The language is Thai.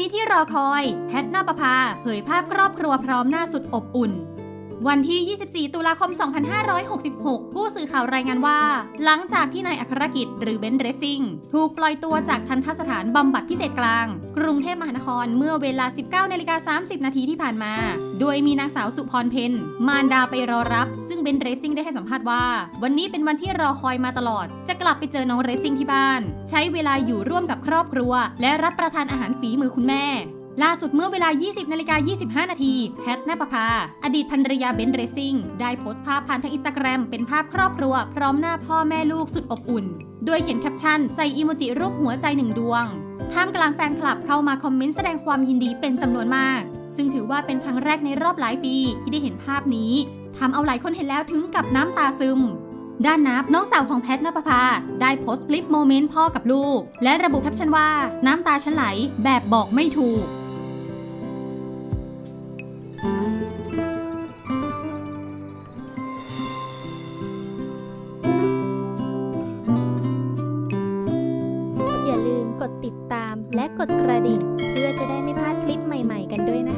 นี้ที่รอคอยแพทนาปภาเผยภาพครอบครัวพร้อมหน้าสุดอบอุ่น วันที่ 24 ตุลาคม 2566 ผู้สื่อข่าวรายงานว่า หลังจากที่นายอัครกิจหรือเบนเรซิ่งถูกปล่อยตัวจากทันทสถานบำบัดพิเศษกลาง กรุงเทพมหานครเมื่อเวลา 19นาฬิกา30 นาทีที่ผ่านมา โดยมีนางสาวสุพรเพนมารดาไปรอรับ ซึ่งเบนเรซิ่งได้ให้สัมภาษณ์ว่า วันนี้เป็นวันที่รอคอยมาตลอด จะกลับไปเจอน้องเรซิ่งที่บ้าน ใช้เวลาอยู่ร่วมกับครอบครัว และรับประทานอาหารฝีมือคุณแม่ ล่าสุดเมื่อเวลา 20นาฬิกา25 นาทีแพทนปภา อดีตภรรยาเบนซ์เรซิ่ง ได้โพสต์ภาพผ่านทางอินสตาแกรมเป็นภาพครอบครัว พร้อมหน้าพ่อแม่ลูกสุดอบอุ่น โดยเขียนแคปชั่นใส่อีโมจิรูปหัวใจหนึ่งดวง ท่ามกลางแฟนคลับเข้ามาคอมเมนต์แสดงความยินดีเป็นจำนวนมาก ซึ่งถือว่าเป็นครั้งแรกในรอบหลายปีที่ได้เห็นภาพนี้ทำเอาหลายคนเห็นแล้วถึงกับน้ำตาซึมด้านนับน้องสาวของแพทนปภาได้โพสต์คลิปโมเมนต์พ่อกับลูก และระบุแคปชั่นว่า น้ำตาฉันไหลแบบบอกไม่ถูก ดติดตามและกดกระดิ่ง เพื่อจะได้ไม่พลาดคลิปใหม่ ๆ กันด้วยนะคะ